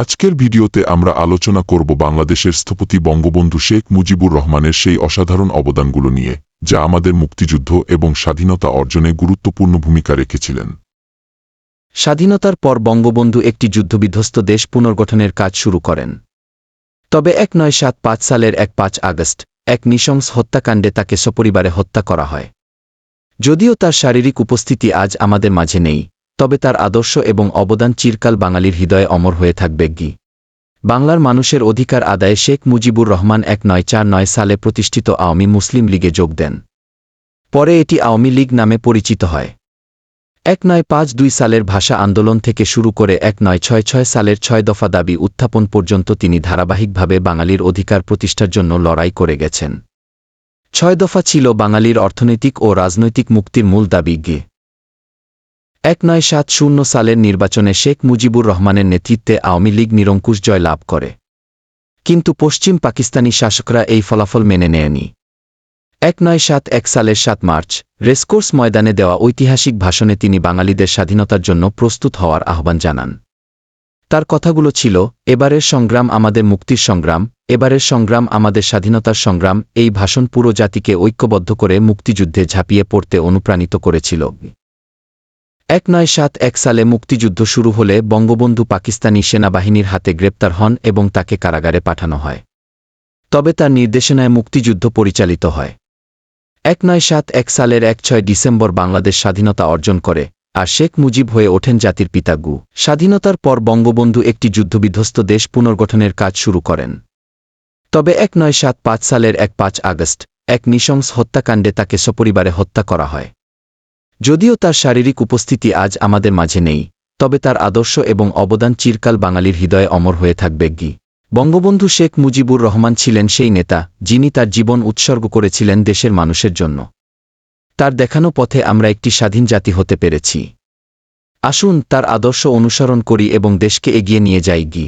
আজকের ভিডিওতে আমরা আলোচনা করব বাংলাদেশের স্থপতি বঙ্গবন্ধু শেখ মুজিবুর রহমানের সেই অসাধারণ অবদানগুলো নিয়ে, যা আমাদের মুক্তিযুদ্ধ এবং স্বাধীনতা অর্জনে গুরুত্বপূর্ণ ভূমিকা রেখেছিলেন। স্বাধীনতার পর বঙ্গবন্ধু একটি যুদ্ধবিধ্বস্ত দেশ পুনর্গঠনের কাজ শুরু করেন। তবে এক নয় সাত পাঁচ সালের এক পাঁচ আগস্ট, এক নৃশংস হত্যাকাণ্ডে তাকে সপরিবারে হত্যা করা হয়। যদিও তার শারীরিক উপস্থিতি আজ আমাদের মাঝে নেই তবে তার আদর্শ এবং অবদান চিরকাল বাঙালির হৃদয়ে অমর হয়ে থাকবে গি। বাংলার মানুষের অধিকার আদায়ে শেখ মুজিবুর রহমান এক নয় চার নয় সালে প্রতিষ্ঠিত আওয়ামী মুসলিম লীগে যোগ দেন। পরে এটি আওয়ামী লীগ নামে পরিচিত হয়। এক নয় পাঁচ দুই সালের ভাষা আন্দোলন থেকে শুরু করে এক নয় ছয় ছয় সালের ছয় দফা দাবি উত্থাপন পর্যন্ত তিনি ধারাবাহিকভাবে বাঙালির অধিকার প্রতিষ্ঠার জন্য লড়াই করে গেছেন। ছয় দফা ছিল বাঙালির অর্থনৈতিক ও রাজনৈতিক মুক্তির মূল দাবি গে। এক নয় সাত শূন্য সালের নির্বাচনে শেখ মুজিবুর রহমানের নেতৃত্বে আওয়ামী লীগ নিরঙ্কুশ জয় লাভ করে। কিন্তু পশ্চিম পাকিস্তানি শাসকরা এই ফলাফল মেনে নেয়নি। এক নয় সাত এক সালের সাত মার্চ, রেসকোর্স ময়দানে দেওয়া ঐতিহাসিক ভাষণে তিনি বাঙালিদের স্বাধীনতার জন্য প্রস্তুত হওয়ার আহ্বান জানান। তার কথাগুলো ছিল, এবারের সংগ্রাম আমাদের মুক্তির সংগ্রাম, এবারের সংগ্রাম আমাদের স্বাধীনতার সংগ্রাম এই ভাষণ পুরো জাতিকে ঐক্যবদ্ধ করে মুক্তিযুদ্ধে ঝাঁপিয়ে পড়তে অনুপ্রাণিত করেছিল। এক নয় সাত এক সালে মুক্তিযুদ্ধ শুরু হলে বঙ্গবন্ধু পাকিস্তানি সেনাবাহিনীর হাতে গ্রেপ্তার হন এবং তাকে কারাগারে পাঠানো হয়। তবে তার নির্দেশনায় মুক্তিযুদ্ধ পরিচালিত হয়। এক নয় সাত এক সালের এক ছয় ডিসেম্বর বাংলাদেশ স্বাধীনতা অর্জন করে আর শেখ মুজিব হয়ে ওঠেন জাতির পিতা গু। স্বাধীনতার পর বঙ্গবন্ধু একটি যুদ্ধবিধ্বস্ত দেশ পুনর্গঠনের কাজ শুরু করেন। তবে এক নয় সাত পাঁচ সালের এক পাঁচ আগস্ট, এক নৃশংস হত্যাকাণ্ডে তাকে সপরিবারে হত্যা করা হয়। যদিও তার শারীরিক উপস্থিতি আজ আমাদের মাঝে নেই, তবে তার আদর্শ এবং অবদান চিরকাল বাঙালির হৃদয়ে অমর হয়ে থাকবে গি। বঙ্গবন্ধু শেখ মুজিবুর রহমান ছিলেন সেই নেতা, যিনি তার জীবন উৎসর্গ করেছিলেন দেশের মানুষের জন্য। তার দেখানো পথে আমরা একটি স্বাধীন জাতি হতে পেরেছি। আসুন তার আদর্শ অনুসরণ করি এবং দেশকে এগিয়ে নিয়ে যাই গি।